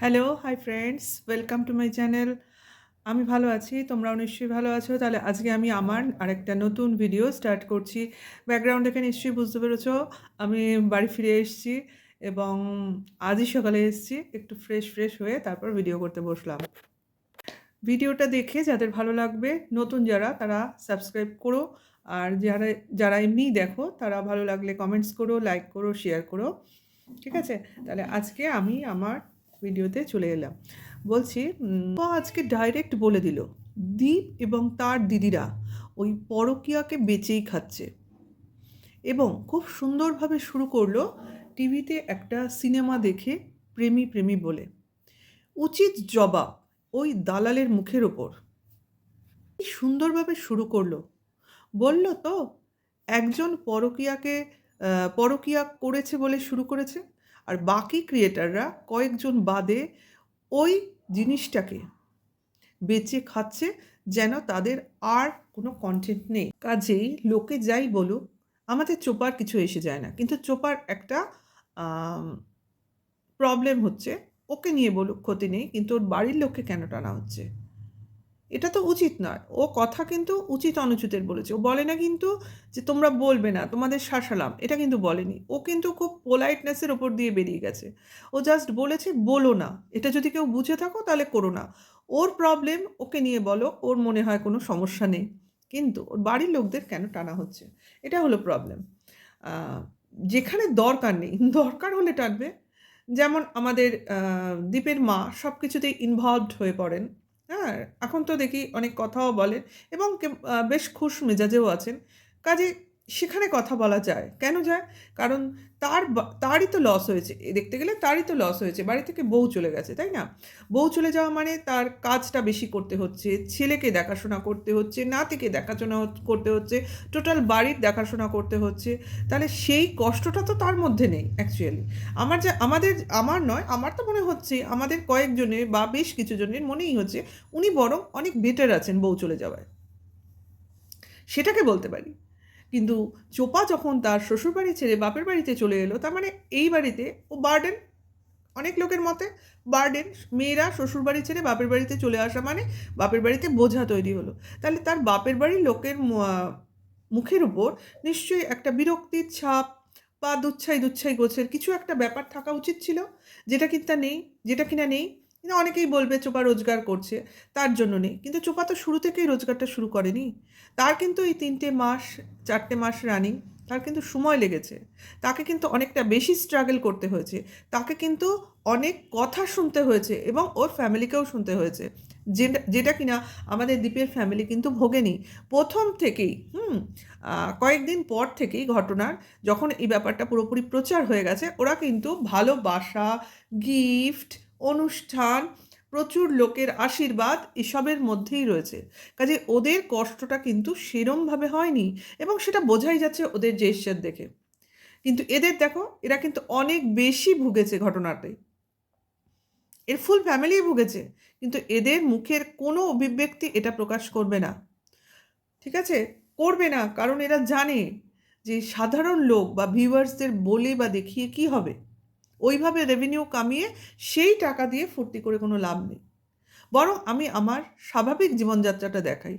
Hello hi friends welcome to my channel আমি ভালো আছি, তোমরাও নিশ্চয়ই ভালো আছো। তাহলে আজকে আমি আমার আরেকটা নতুন ভিডিও স্টার্ট করছি। ব্যাকগ্রাউন্ড দেখে নিশ্চয়ই বুঝতে পেরেছ। আমি বাড়ি ফিরে এসেছি এবং আজই সকালে এসেছি, একটু ফ্রেশ ফ্রেশ হয়ে তারপর ভিডিও করতে বসলাম। ভিডিওটা দেখে যাদের ভালো লাগবে, নতুন যারা, তারা সাবস্ক্রাইব করো। আর যারা যারা এমনিই দেখো, তারা ভালো লাগলে কমেন্টস করো লাইক করো শেয়ার করো। ঠিক আছে? তাহলে আজকে আমি আমার ভিডিওতে চলে এলাম। বলছি আজকে ডাইরেক্ট বলে দিল, দীপ এবং তার দিদিরা ওই পরকীয়াকে বেচেই খাচ্ছে। এবং খুব সুন্দরভাবে শুরু করল টিভিতে একটা সিনেমা দেখে প্রেমী প্রেমী বলে। উচিত জবাব ওই দালালের মুখের ওপর। সুন্দরভাবে শুরু করল। বলল তো, একজন পরকীয়াকে পরকীয়া করেছে বলে শুরু করেছে? আর বাকি ক্রিয়েটাররা কয়েকজন বাদে ওই জিনিসটাকে বেচে খাচ্ছে যেন তাদের আর কোনো কন্টেন্ট নেই। কাজেই লোকে যাই বলুক, আমাদের চোপার কিছু এসে যায় না। কিন্তু চোপার একটা প্রবলেম হচ্ছে, ওকে নিয়ে বলুক ক্ষতি নেই, কিন্তু ওর বাড়ির লোককে কেন টানা হচ্ছে? এটা তো উচিত নয়। ও কথা কিন্তু উচিত অনুচিতের বলেছে। ও বলে না কিন্তু যে তোমরা বলবে না, তোমাদের শাসালাম। এটা কিন্তু বলেনি। ও কিন্তু খুব পোলাইটনেসের ওপর দিয়ে বেরিয়ে গেছে। ও জাস্ট বলেছে, বলো না। এটা যদি কেউ বুঝে থাকো, তাহলে করো না। ওর প্রবলেম ওকে নিয়ে বলো, ওর মনে হয় কোনো সমস্যা নেই। কিন্তু ওর বাড়ির লোকদের কেন টানা হচ্ছে? এটা হলো প্রবলেম যেখানে দরকার নেই, দরকার হলে টানবে। যেমন আমাদের দীপের মা সব কিছুতেই ইনভলভড হয়ে পড়েন। হ্যাঁ এখন তো দেখি অনেক কথাও বলেন এবং বেশ খুশ মেজাজেও আছেন। কাজে সেখানে কথা বলা যায়। কেন যায়? কারণ তার তারই তো লস হয়েছে। দেখতে গেলে তারই তো লস হয়েছে। বাড়ি থেকে বউ চলে গেছে, তাই না? বউ চলে যাওয়া মানে তার কাজটা বেশি করতে হচ্ছে, ছেলেকে দেখাশোনা করতে হচ্ছে, নাতিকে দেখাশোনা করতে হচ্ছে টোটাল বাড়ির দেখাশোনা করতে হচ্ছে। তাহলে সেই কষ্টটা তো তার মধ্যে নেই অ্যাকচুয়ালি আমার যে, আমাদের, আমার নয়, আমার তো মনে হচ্ছে আমাদের কয়েকজনের বা বেশ কিছু জনের মনেই হচ্ছে উনি বরং অনেক বেটার আছেন বউ চলে যাওয়ায়। সেটাকে বলতে পারি। কিন্তু চোপা যখন তার শ্বশুরবাড়ি ছেড়ে বাপের বাড়িতে চলে এলো, তার মানে এই বাড়িতে ও বার্ডেন, অনেক লোকের মতে বার্ডেন মেয়েরা শ্বশুরবাড়ি ছেড়ে বাপের বাড়িতে চলে আসা মানে বাপের বাড়িতে বোঝা তৈরি হলো। তাহলে তার বাপের বাড়ির লোকের মুখের উপর নিশ্চয়ই একটা বিরক্তির ছাপ বা দুচ্ছাই দুচ্ছাই গোছের কিছু একটা ব্যাপার থাকা উচিত ছিল, যেটা কিনা নেই, যেটা কিনা নেই কিন্তু অনেকেই বলবে চোপা রোজগার করছে, তার জন্য নেই। কিন্তু চোপা তো শুরু থেকেই রোজগারটা শুরু করেনি। তার কিন্তু এই তিনটে মাস, চারটে মাস রানিং তার কিন্তু সময় লেগেছে। তাকে কিন্তু অনেকটা বেশি স্ট্রাগল করতে হয়েছে। তাকে কিন্তু অনেক কথা শুনতে হয়েছে এবং ওর ফ্যামিলিকেও শুনতে হয়েছে। যেটা যেটা কিনা আমাদের দ্বীপের ফ্যামিলি কিন্তু ভোগেনি। প্রথম থেকেই, হুম কয়েকদিন পর থেকেই ঘটনার যখন এই ব্যাপারটা পুরোপুরি প্রচার হয়ে গেছে, ওরা কিন্তু ভালোবাসা গিফট অনুষ্ঠান, প্রচুর লোকের আশীর্বাদ এসবের মধ্যেই রয়েছে। কাজে ওদের কষ্টটা কিন্তু সেরমভাবে হয়নি এবং সেটা বোঝাই যাচ্ছে ওদের জেস্টার দেখে। কিন্তু এদের দেখো, এরা কিন্তু অনেক বেশি ভুগেছে ঘটনাতে। এর ফুল ফ্যামিলি ভুগেছে, কিন্তু এদের মুখের কোনো অভিব্যক্তি এটা প্রকাশ করবে না। ঠিক আছে? করবে না, কারণ এরা জানে যে সাধারণ লোক বা ভিউয়ার্সদের বলে বা দেখিয়ে কি হবে? ওইভাবে রেভিনিউ কামিয়ে সেই টাকা দিয়ে ফুর্তি করে কোনো লাভ নেই। বরং আমি আমার স্বাভাবিক জীবনযাত্রাটা দেখাই।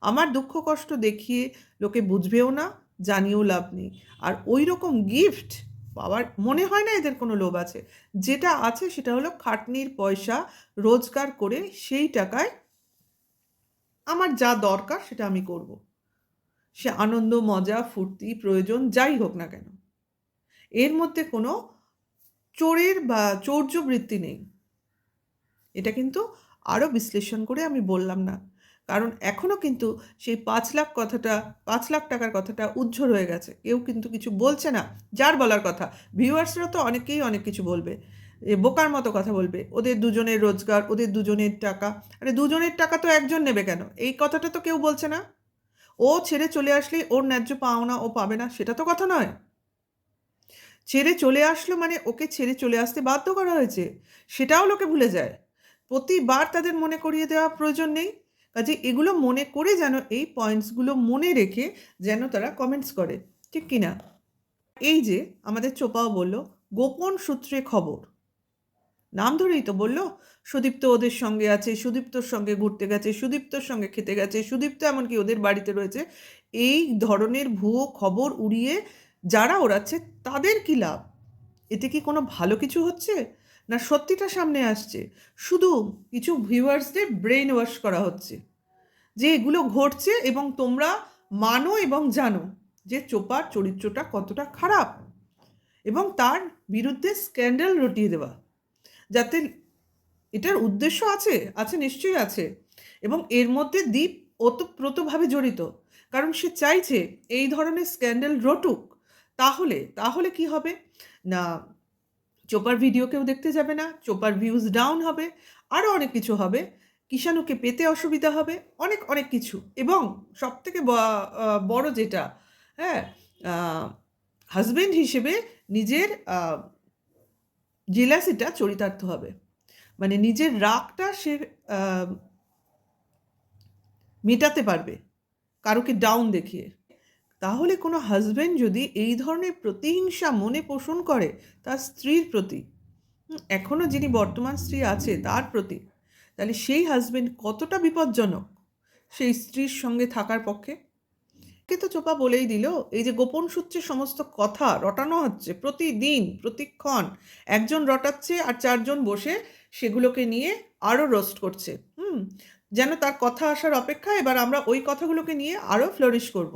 আমার দুঃখ কষ্ট দেখিয়ে লোকে বুঝবেও না, জানিয়েও লাভ নেই। আর ওই রকম গিফট পাওয়ার, মনে হয় না এদের কোনো লোভ আছে। যেটা আছে সেটা হলো খাটনির পয়সা রোজগার করে সেই টাকায় আমার যা দরকার সেটা আমি করব। সে আনন্দ, মজা, ফুর্তি, প্রয়োজন যাই হোক না কেন। এর মধ্যে কোনো চোরের বা চৌর্যবৃত্তি নেই। এটা কিন্তু আরও বিশ্লেষণ করে আমি বললাম না। কারণ এখনও কিন্তু সেই পাঁচ লাখ কথাটা, পাঁচ লাখ টাকার কথাটা উজ্জ্বল হয়ে গেছে। কেউ কিন্তু কিছু বলছে না। যার বলার কথা। ভিউয়ার্সরা তো অনেকেই অনেক কিছু বলবে। এ বোকার মতো কথা বলবে। ওদের দুজনের রোজগার, ওদের দুজনের টাকা। আরে দুজনের টাকা তো একজন নেবে কেন? এই কথাটা তো কেউ বলছে না। ও ছেড়ে চলে আসলেই ওর ন্যায্য পাওনা ও পাবে না, সেটা তো কথা নয়। ছেড়ে চলে আসলো মানে ওকে ছেড়ে চলে আসতে বাধ্য করা হয়েছে। সেটাও লোকে ভুলে যায়। প্রতিবার তাদের মনে করিয়ে দেওয়া প্রয়োজন নেই। কাজে এগুলো মনে করে যেন এই পয়েন্টসগুলো মনে রেখে যেন তারা কমেন্টস করে। ঠিক কি না? এই যে আমাদের চোপাও বলল, গোপন সূত্রে খবর। নাম ধরেই তো বলল, সুদীপ্ত ওদের সঙ্গে আছে, সুদীপ্তর সঙ্গে ঘুরতে গেছে, সুদীপ্তর সঙ্গে খেতে গেছে, সুদীপ্ত এমনকি ওদের বাড়িতে রয়েছে। এই ধরনের ভুয়ো খবর উড়িয়ে যারা ওড়াচ্ছে, তাদের কী লাভ? এতে কি কোনো ভালো কিছু হচ্ছে? না সত্যিটা সামনে আসছে? শুধু কিছু ভিউয়ার্সদের ব্রেন ওয়াশ করা হচ্ছে। যে এগুলো ঘটছে এবং তোমরা মানো এবং জানো যে চোপার চরিত্রটা কতটা খারাপ এবং তার বিরুদ্ধে স্ক্যান্ডাল রটিয়ে দেওয়া। যাতে এটার উদ্দেশ্য আছে আছে, নিশ্চয়ই আছে এবং এর মধ্যে দ্বীপ ওতপ্রোতভাবে জড়িত। কারণ সে চাইছে এই ধরনের স্ক্যান্ডাল রটুক। তাহলে তাহলে কি হবে? না, চোপার ভিডিও কেউ দেখতে যাবে না, চোপার ভিউজ ডাউন হবে আরও অনেক কিছু হবে, কিষাণুকে পেতে অসুবিধা হবে, অনেক অনেক কিছু। এবং সবথেকে বড় যেটা হ্যাঁ হাজবেন্ড হিসেবে নিজের জেলাসিটা চরিতার্থ হবে। মানে নিজের রাগটা সে মেটাতে পারবে, কারোকে ডাউন দেখিয়ে। তাহলে কোনো হাজবেন্ড যদি এই ধরনের প্রতিহিংসা মনে পোষণ করে, তার স্ত্রীর প্রতি এখনও যিনি বর্তমান স্ত্রী আছে, তার প্রতি, তাহলে সেই হাজবেন্ড কতটা বিপজ্জনক সেই স্ত্রীর সঙ্গে থাকার পক্ষে? কে তো চোপা বলেই দিল, এই যে গোপন সূত্রে সমস্ত কথা রটানো হচ্ছে প্রতিদিন, প্রতিক্ষণ, একজন রটাচ্ছে আর চারজন বসে সেগুলোকে নিয়ে আরও রোস্ট করছে, হুম যেন তার কথা আসার অপেক্ষা এবার আমরা ওই কথাগুলোকে নিয়ে আরও ফ্লোরিশ করব।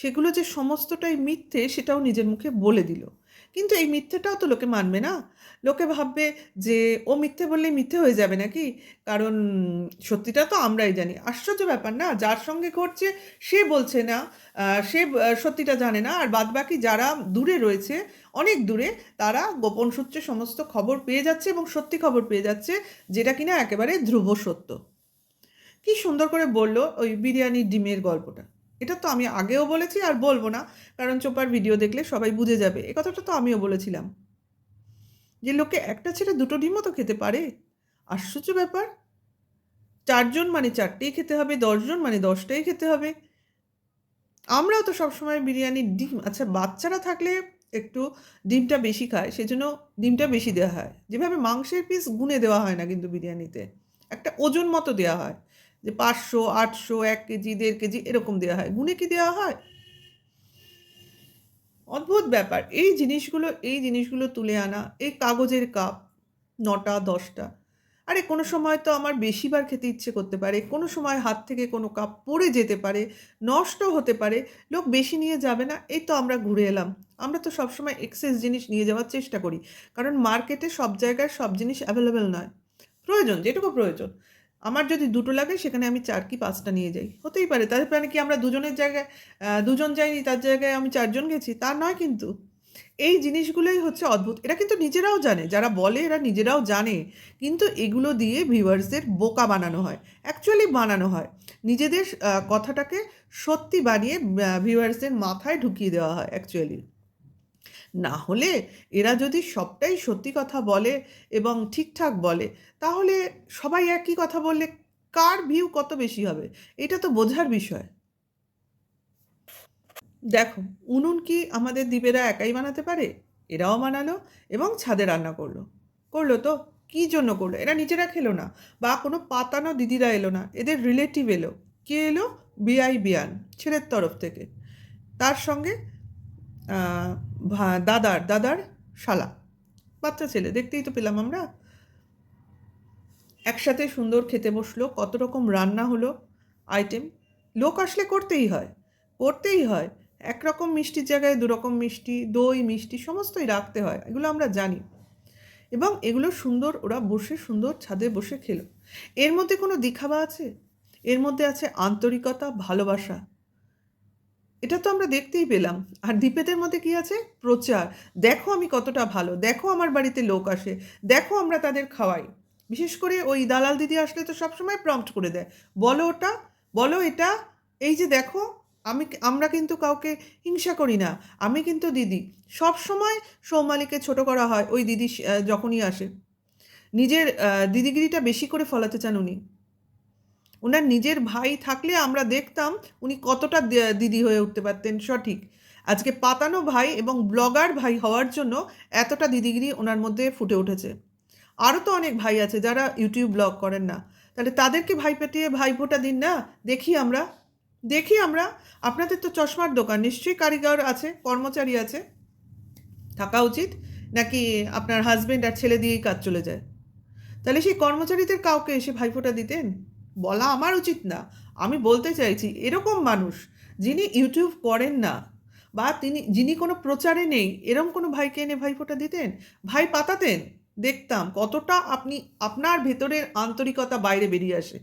সেগুলো যে সমস্তটাই মিথ্যে সেটাও নিজের মুখে বলে দিল। কিন্তু এই মিথ্যেটাও তো লোকে মানবে না। লোকে ভাববে যে ও মিথ্যে বললেই মিথ্যে হয়ে যাবে নাকি? কারণ সত্যিটা তো আমরাই জানি। আশ্চর্য ব্যাপার না, যার সঙ্গে ঘটছে সে বলছে না সে সত্যিটা জানে না। আর বাদবাকি যারা দূরে রয়েছে, অনেক দূরে, তারা গোপন সূত্রে সমস্ত খবর পেয়ে যাচ্ছে এবং সত্যি খবর পেয়ে যাচ্ছে, যেটা কিনা একেবারে ধ্রুব সত্য। কি সুন্দর করে বলল ওই বিরিয়ানি ডিমের গল্পটা। এটা তো আমি আগেও বলেছি আর বলব না, কারণ চোপার ভিডিও দেখলে সবাই বুঝে যাবে। এ কথাটা তো আমিও বলেছিলাম। যে লোকে একটা ছেড়ে দুটো ডিমও তো খেতে পারে? আশ্চর্য ব্যাপার। চারজন মানে চারটেই খেতে হবে, দশজন মানে দশটাই খেতে হবে। আমরাও তো সবসময় বিরিয়ানির ডিম আচ্ছা বাচ্চারা থাকলে একটু ডিমটা বেশি খায়, সেজন্য ডিমটা বেশি দেওয়া হয়। যেভাবে মাংসের পিস গুনে দেওয়া হয় না কিন্তু বিরিয়ানিতে, একটা ওজন মতো দেওয়া হয়। যে পাঁচশো, আটশো, এক কেজি, দেড় কেজি এরকম দেওয়া হয়। গুনে কি দেওয়া হয়? অদ্ভুত ব্যাপার। এই জিনিসগুলো এই জিনিসগুলো তুলে আনা, এই কাগজের কাপ, নটা, দশটা। আরে, কোনো সময় তো আমার বেশিবার খেতে ইচ্ছে করতে পারে। কোনো সময় হাত থেকে কোনো কাপ পড়ে যেতে পারে নষ্ট হতে পারে। লোক বেশি নিয়ে যাবে না, এই তো আমরা ঘুরে এলাম। আমরা তো সবসময় এক্সেস জিনিস নিয়ে যাওয়ার চেষ্টা করি। কারণ মার্কেটে সব জায়গায় সব জিনিস অ্যাভেলেবেল নয়। প্রয়োজন, যেটুকু প্রয়োজন। আমার যদি দুটো লাগে, সেখানে আমি চার কি পাঁচটা নিয়ে যাই। হতেই পারে তাদের প্রাণে কি আমরা দুজনের জায়গায় দুজন যাইনি, তার জায়গায় আমি চারজন গেছি, তা নয় কিন্তু। এই জিনিসগুলোই হচ্ছে অদ্ভুত। এরা কিন্তু নিজেরাও জানে, যারা বলে এরা নিজেরাও জানে, কিন্তু এগুলো দিয়ে ভিউয়ার্সদের বোকা বানানো হয় অ্যাকচুয়ালি বানানো হয়। নিজেদের কথাটাকে সত্যি বানিয়ে ভিউয়ার্সদের মাথায় ঢুকিয়ে দেওয়া হয় অ্যাকচুয়ালি না হলে এরা যদি সবটাই সত্যি কথা বলে এবং ঠিকঠাক বলে, তাহলে সবাই একই কথা বললে কার ভিউ কত বেশি হবে? এটা তো বোঝার বিষয়। দেখো, উনুন কি আমাদের দ্বীপেরা একাই বানাতে পারে? এরাও বানালো এবং ছাদে রান্না করল। করল তো? কী জন্য করল? এরা নিজেরা খেলো না বা কোনো পাতানো দিদিরা এলো না। এদের রিলেটিভ এলো। কে এলো? বিআই বিয়ান ছেলের তরফ থেকে। তার সঙ্গে দাদার দাদার শালা। বাচ্চা ছেলে, দেখতেই তো পেলাম আমরা। একসাথে সুন্দর খেতে বসল, কত রকম রান্না হলো আইটেম লোক আসলে করতেই হয় করতেই হয়। একরকম মিষ্টির জায়গায় দুরকম মিষ্টি, দই, মিষ্টি, সমস্তই রাখতে হয়, এগুলো আমরা জানি। এবং এগুলো সুন্দর, ওরা বসে সুন্দর ছাদে বসে খেলো। এর মধ্যে কোনো দিখাবা আছে? এর মধ্যে আছে আন্তরিকতা, ভালোবাসা। এটা তো আমরা দেখতেই পেলাম। আর দীপেদের মধ্যে কি আছে? প্রচার। দেখো আমি কতটা ভালো। দেখো আমার বাড়িতে লোক আসে। দেখো আমরা তাদের খাওয়াই। বিশেষ করে ওই দালাল দিদি আসলে তো সবসময় প্রম্পট করে দেয়। বলো ওটা, বলো এটা, এই যে দেখো, আমি আমরা কিন্তু কাউকে হিংসা করি না। আমি কিন্তু দিদি। সব সময় সৌমালিকে ছোট করা হয় ওই দিদি যখনই আসে। নিজের দিদিগিরিটা বেশি করে ফলাতে চান উনি। ওনার নিজের ভাই থাকলে আমরা দেখতাম উনি কতটা দিদি হয়ে উঠতে পারতেন, সঠিক। আজকে পাতানো ভাই এবং ব্লগার ভাই হওয়ার জন্য এতটা দিদিগিরি ওনার মধ্যে ফুটে উঠেছে। আরও তো অনেক ভাই আছে যারা ইউটিউব ব্লগ করেন না। তাহলে তাদেরকে ভাই পেটিয়ে ভাইফোঁটা দিন না? দেখি আমরা। দেখি আমরা। আপনাদের তো চশমার দোকান, নিশ্চয়ই কারিগর আছে, কর্মচারী আছে। থাকা উচিত, নাকি আপনার হাজব্যান্ড আর ছেলে দিয়েই কাজ চলে যায়? তাহলে সেই কর্মচারীদের কাউকে এসে ভাইফোঁটা দিতেন? বলা আমার উচিত না। আমি বলতে চাইছি, এরকম মানুষ যিনি ইউটিউব করেন না বা তিনি, যিনি কোনো প্রচারে নেই, এরম কোনো ভাইকে এনে ভাইফোঁটা দিতেন? ভাই পাতাতেন। দেখতাম কতটা আপনি, আপনার ভেতরের আন্তরিকতা বাইরে বেরিয়ে আসে।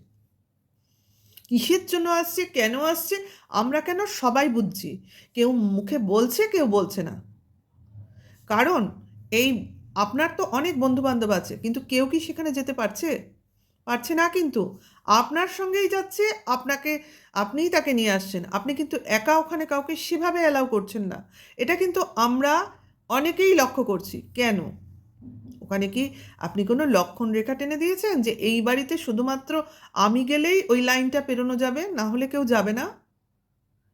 কিসের জন্য আসছে? কেন আসছে? আমরা কেন সবাই বুঝছি। কেউ মুখে বলছে, কেউ বলছে না। কারণ এই, আপনার তো অনেক বন্ধু বান্ধব আছে, কিন্তু কেউ কি সেখানে যেতে পারছে? পারছে না কিন্তু। আপনার সঙ্গেই যাচ্ছে, আপনাকে, আপনিই তাকে নিয়ে আসছেন। আপনি কিন্তু একা ওখানে কাউকে সেভাবে অ্যালাউ করছেন না। এটা কিন্তু আমরা অনেকেই লক্ষ্য করছি। কেন? ওখানে কি আপনি কোনো লক্ষণ রেখা টেনে দিয়েছেন যে এই বাড়িতে শুধুমাত্র আমি গেলেই ওই লাইনটা পেরোনো যাবে, না হলে কেউ যাবে না?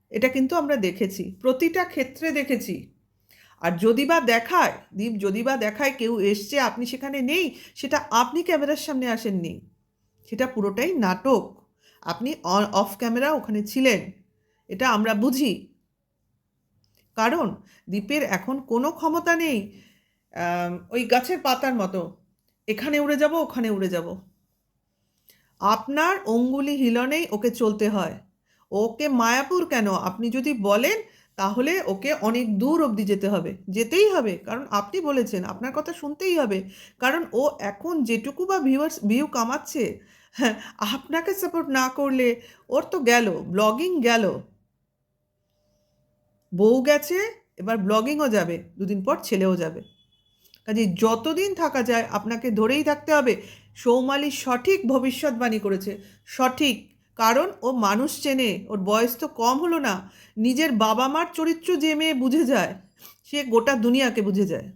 এটা কিন্তু আমরা দেখেছি, প্রতিটা ক্ষেত্রে দেখেছি। আর যদি বা দেখায়, দীপ, যদি বা দেখায় কেউ এসছে, আপনি সেখানে নেই, সেটা আপনি ক্যামেরার সামনে আসেননি। সেটা পুরোটাই নাটক। আপনি অফ ক্যামেরা ওখানে ছিলেন। এটা আমরা বুঝি। কারণ দ্বীপের এখন কোনো ক্ষমতা নেই ওই গাছের পাতার মতো। এখানে উড়ে যাব, ওখানে উড়ে যাব। আপনার অঙ্গুলি হিলনেই ওকে চলতে হয়। ওকে মায়াপুর কেন? আপনি যদি বলেন, তাহলে ওকে অনেক দূর অবধি যেতে হবে। যেতেই হবে, কারণ আপনি বলেছেন, আপনার কথা শুনতেই হবে। কারণ ও এখন যেটুকু বা ভিউয়ার্স, ভিউ কামাচ্ছে আপনাকে সাপোর্ট না করলে ওর তো গেল ব্লগিং গেল। বউ গেছে, এবার ব্লগিংও যাবে, দুদিন পর ছেলেও যাবে। কাজে যতদিন থাকা যায়, আপনাকে ধরেই থাকতে হবে, সৌমালি সঠিক ভবিষ্যৎবাণী করেছে, সঠিক। কারণ ও মানুষ চেনে, ওর বয়স তো কম হলো না, নিজের বাবা মার চরিত্র যে মেয়ে বুঝে যায়, সে গোটা দুনিয়াকে বুঝে যায়।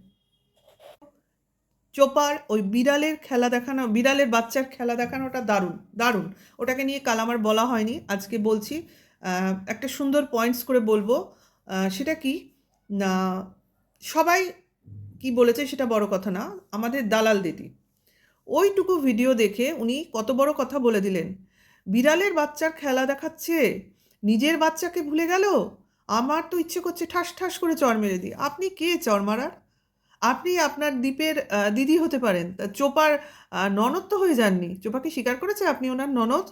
চোপার ওই বিড়ালের খেলা দেখানো, বিড়ালের বাচ্চার খেলা দেখানোটা দারুণ দারুণ। ওটাকে নিয়ে কাল আমার বলা হয়নি, আজকে বলছি একটা সুন্দর পয়েন্টস করে বলব। সেটা কি? না, সবাই কি বলেছে সেটা বড় কথা না, আমাদের দালাল দিদি। ওইটুকু ভিডিও দেখে উনি কত বড় কথা বলে দিলেন। বিড়ালের বাচ্চার খেলা দেখাচ্ছে, নিজের বাচ্চাকে ভুলে গেল? আমার তো ইচ্ছে করছে ঠাস ঠাস করে চর মেরে দিই। আপনি কে চর মারার? আপনি আপনার দ্বীপের দিদি হতে পারেন। চোপার ননদ তো হয়ে যাননি। চোপাকে স্বীকার করেছে আপনি ওনার ননদ?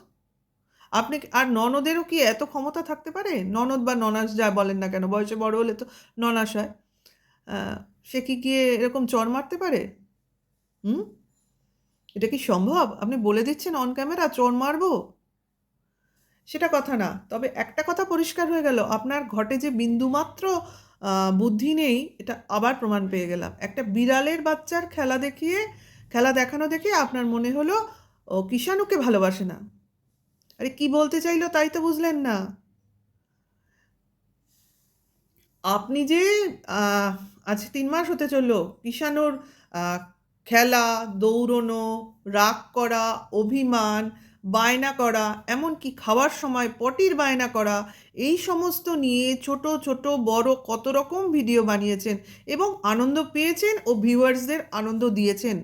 আপনি আর ননদেরও কি এত ক্ষমতা থাকতে পারে? ননদ বা ননাস যা বলেন না কেন, বয়সে বড় হলে তো ননাস হয়। সে কি গিয়ে এরকম চর মারতে পারে? হুম? এটা কি সম্ভব? আপনি বলে দিচ্ছেন অন ক্যামেরা চর মারবো? সেটা কথা না। তবে একটা কথা পরিষ্কার হয়ে গেল। আপনার ঘটে যে বিন্দুমাত্র বুদ্ধি নেই, এটা আবার প্রমাণ পেয়ে গেলাম। একটা বিড়ালের বাচ্চার খেলা দেখিয়ে, খেলা দেখানো দেখে আপনার মনে হলো, ও কিষাণুকে ভালোবাসে না। আরে কি বলতে চাইলো তাই তো বুঝলেন না। আপনি যে আজ তিন মাস হতে চলল, কিষাণুর খেলা, দৌড়নো, রাগ করা, অভিমান বায়না করা, এমনকি খাওয়ার সময় পটির বায়না করা, এই সমস্ত নিয়ে ছোট ছোট, বড় কত রকম ভিডিও বানিয়েছেন এবং আনন্দ পেয়েছেন ও ভিউয়ার্সদের আনন্দ দিয়েছেন।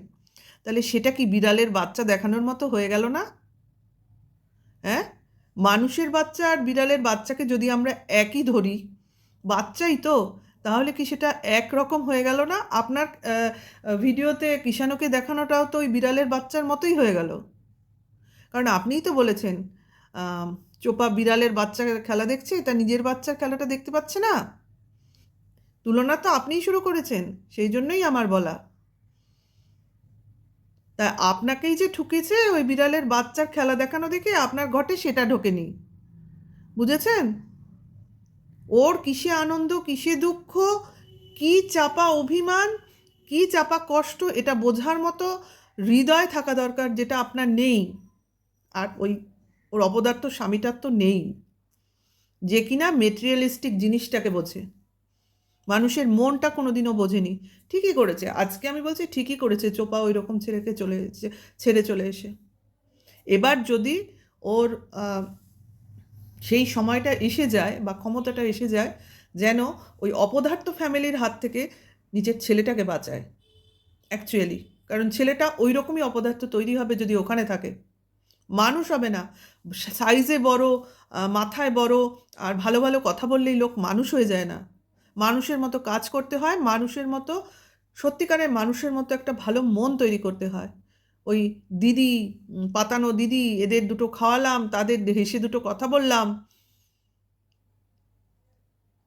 তাহলে সেটা কি বিড়ালের বাচ্চা দেখানোর মতো হয়ে গেল না? হ্যাঁ? মানুষের বাচ্চা আর বিড়ালের বাচ্চাকে যদি আমরা একই ধরি, বাচ্চাই তো, তাহলে কি সেটা একরকম হয়ে গেল না? আপনার ভিডিওতে কিষাণুকে দেখানোটাও তো ওই বিড়ালের বাচ্চার মতোই হয়ে গেল। কারণ আপনিই তো বলেছেন চোপা বিড়ালের বাচ্চার খেলা দেখছে, তা নিজের বাচ্চার খেলাটা দেখতে পাচ্ছে না। তুলনা তো আপনিই শুরু করেছেন, সেই জন্যই আমার বলা। তা আপনাকেই যে ঠুকেছে ওই বিড়ালের বাচ্চার খেলা দেখানো দেখে আপনার ঘটে সেটা ঢোকেনি। বুঝেছেন? ওর কিসে আনন্দ, কিসে দুঃখ, কি চাপা অভিমান, কি চাপা কষ্ট, এটা বোঝার মতো হৃদয় থাকা দরকার যেটা আপনার নেই। আর ওই, ওর অপদার্থ স্বামীটার তো নেই। যে কিনা মেটেরিয়ালিস্টিক জিনিসটাকে বোঝে। মানুষের মনটা কোনো দিনও বোঝেনি। ঠিকই করেছে। আজকে আমি বলছি ঠিকই করেছে। চোপা ওই রকম ছেলেকে চলে ছেড়ে চলে এসে। এবার যদি ওর সেই সময়টা এসে যায় বা ক্ষমতাটা এসে যায়, যেন ওই অপদার্থ ফ্যামিলির হাত থেকে নিজের ছেলেটাকে বাঁচায়। অ্যাকচুয়ালি কারণ ছেলেটা ওই রকমই অপদার্থ তৈরি হবে যদি ওখানে থাকে। মানুষ হবে না। সাইজে বড় মাথায় বড়, আর ভালো ভালো কথা বললেই লোক মানুষ হয়ে যায় না। মানুষের মতো কাজ করতে হয়, মানুষের মতো, সত্যিকারের মানুষের মতো একটা ভালো মন তৈরি করতে হয়। ওই দিদি পাতানো দিদি, এদের দুটো খাওয়ালাম, তাদের হেসে দুটো কথা বললাম।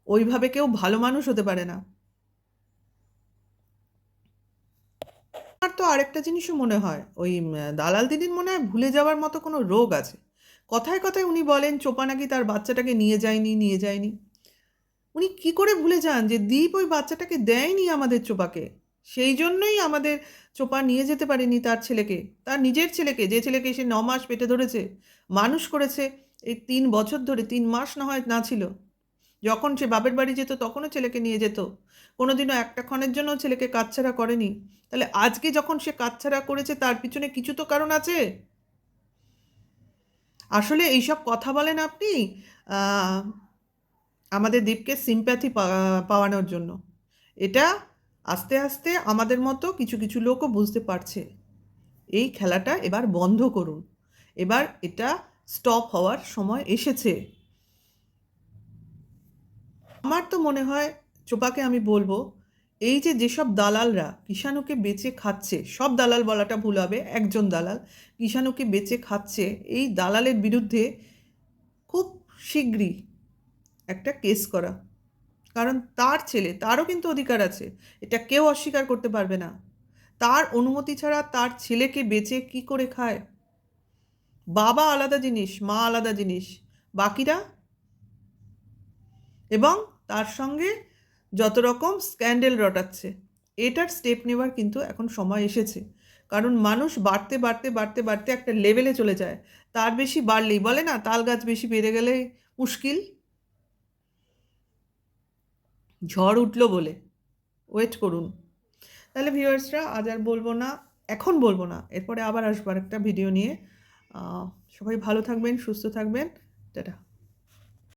ওইভাবে কেউ ভালো মানুষ হতে পারে না। আমার তো আরেকটা জিনিসও মনে হয়, ওই দালাল দিদির মনে হয় ভুলে যাওয়ার মতো কোনো রোগ আছে। কথায় কথায় উনি বলেন, চোপা নাকি তার বাচ্চাটাকে নিয়ে যায়নি নিয়ে যায়নি। উনি কি করে ভুলে যান যে দীপ ওই বাচ্চাটাকে দেয়নি আমাদের চোপাকে? সেই জন্যই আমাদের চোপা নিয়ে যেতে পারেনি তার ছেলেকে, তার নিজের ছেলেকে, যে ছেলেকে সে ন মাস পেটে ধরেছে, মানুষ করেছে, এই তিন বছর ধরে, তিন মাস না হয় না ছিল। যখন সে বাপের বাড়ি যেত, তখনও ছেলেকে নিয়ে যেত। কোনোদিনও একটা ক্ষণের জন্য ছেলেকে কাচ্ছাড়া করেনি। তাহলে আজকে যখন সে কাচ্ছাড়া করেছে, তার পিছনে কিছু তো কারণ আছে? আসলে এইসব কথা বলেন আপনি আমাদের দ্বীপকে সিম্প্যাথি পাওয়ানোর জন্য। এটা আস্তে আস্তে আমাদের মতো কিছু কিছু লোকও বুঝতে পারছে। এই খেলাটা এবার বন্ধ করুন। এবার এটা স্টপ হওয়ার সময় এসেছে। আমার তো মনে হয় চোপাকে আমি বলব, এই যে যেসব দালালরা কিষাণুকে বেচে খাচ্ছে, সব দালাল বলাটা ভুল হবে, একজন দালাল কিষাণুকে বেচে খাচ্ছে, এই দালালের বিরুদ্ধে খুব শীঘ্রই একটা কেস করা। কারণ তার ছেলে, তারও কিন্তু অধিকার আছে, এটা কেউ অস্বীকার করতে পারবে না। তার অনুমতি ছাড়া তার ছেলেকে বেচে কি করে খায়? বাবা আলাদা জিনিস, মা আলাদা জিনিস, বাকিরা এবং তার সঙ্গে যত রকম স্ক্যান্ডেল রটাচ্ছে, এটার স্টেপ নেওয়ার কিন্তু এখন সময় এসেছে। কারণ মানুষ বাড়তে বাড়তে বাড়তে বাড়তে একটা লেভেলে চলে যায়। তার বেশি বাড়লেই বলে না, তাল গাছ বেশি বেড়ে গেলে মুশকিল। ঝড় উঠল বলে। ওয়েট করুন। তাহলে ভিউয়ার্সরা, আজ আর বলব না, এখন বলব না, এরপরে আবার আসব একটা ভিডিও নিয়ে। সবাই ভালো থাকবেন, সুস্থ থাকবেন। টাটা।